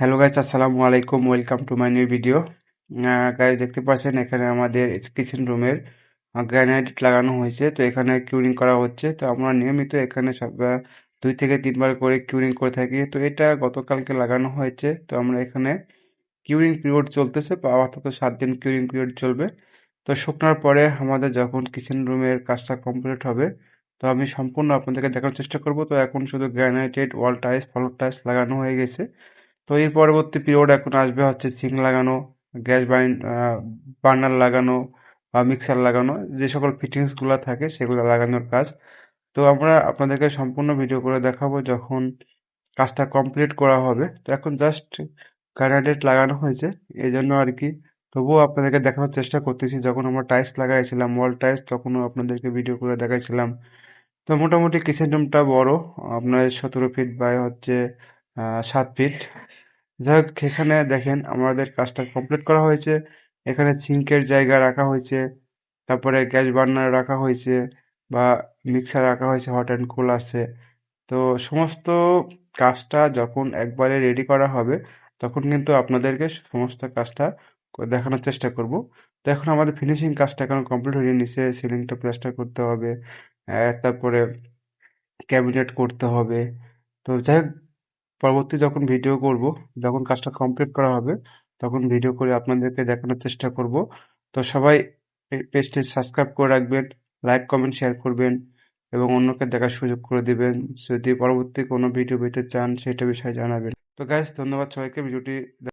Hello guys আসসালামু আলাইকুম welcome to my new video guys দেখতে পাচ্ছেন, এখানে আমাদের কিচেন রুমের গ্রানাইট লাগানো হয়েছে। তো এখানে কিউরিং করা হচ্ছে। তো আমরা নিয়মিত এখানে সব দুই থেকে তিনবার করে কিউরিং করে থাকি। তো এটা গতকালকে লাগানো হয়েছে। তো আমরা এখানে কিউরিং পিরিয়ড চলতেছে। আপাতত সাত দিন কিউরিং পিরিয়ড চলবে। তো শুকনার পরে আমাদের যখন কিচেন রুমের কাজটা কমপ্লিট হবে, তো আমি সম্পূর্ণ আপনাদেরকে দেখানোর চেষ্টা করব। তো এখন শুধু granited wall tiles floor tiles লাগানো হয়ে গেছে। তো এর পরবর্তী পিরিয়ড এখন আসবে হচ্ছে সিঙ্ক লাগানো, গ্যাস বাইন বার্নার লাগানো বা মিক্সার লাগানো, যে সকল ফিটিংসগুলো থাকে সেগুলো লাগানোর কাজ। তো আমরা আপনাদেরকে সম্পূর্ণ ভিডিও করে দেখাবো যখন কাজটা কমপ্লিট করা হবে। তো এখন জাস্ট গ্রানাইট লাগানো হয়েছে এই জন্য আর কি। তবুও আপনাদেরকে দেখানোর চেষ্টা করতেছি, যখন আমরা টাইলস লাগাইছিলাম ওয়াল টাইলস তখনও আপনাদেরকে ভিডিও করে দেখাইছিলাম। তো মোটামুটি কিচেন রুমটা বড়, আপনার সতেরো ফিট বাই হচ্ছে সাত ফিট যাই হোক এখানে দেখেন আমাদের কাজটা কমপ্লিট করা হয়েছে। এখানে সিঙ্কের জায়গা রাখা হয়েছে, তারপরে গ্যাস বার্নার রাখা হয়েছে বা মিক্সার রাখা হয়েছে হট অ্যান্ড কুল আছে। তো সমস্ত কাজটা যখন একবারে রেডি করা হবে, তখন কিন্তু আপনাদেরকে সমস্ত কাজটা দেখানোর চেষ্টা করব। তো এখন আমাদের ফিনিশিং কাজটা এখন কমপ্লিট হয়ে নিচে সিলিংটা প্লাস্টার করতে হবে তারপরে ক্যাবিনেট করতে হবে। তো যাই হোক পরবর্তী যখন ভিডিও করব, যখন কাজটা কমপ্লিট করা হবে, তখন ভিডিও করে আপনাদেরকে দেখানোর চেষ্টা করব। তো সবাই পেজটি সাবস্ক্রাইব করে রাখবেন লাইক কমেন্ট শেয়ার করবেন এবং অন্যকে দেখার সুযোগ করে দিবেন। যদি পরবর্তী কোনো ভিডিও পেতে চান, সেটা বিষয়ে জানাবেন। তো গ্যাস ধন্যবাদ সবাইকে। ভিডিওটি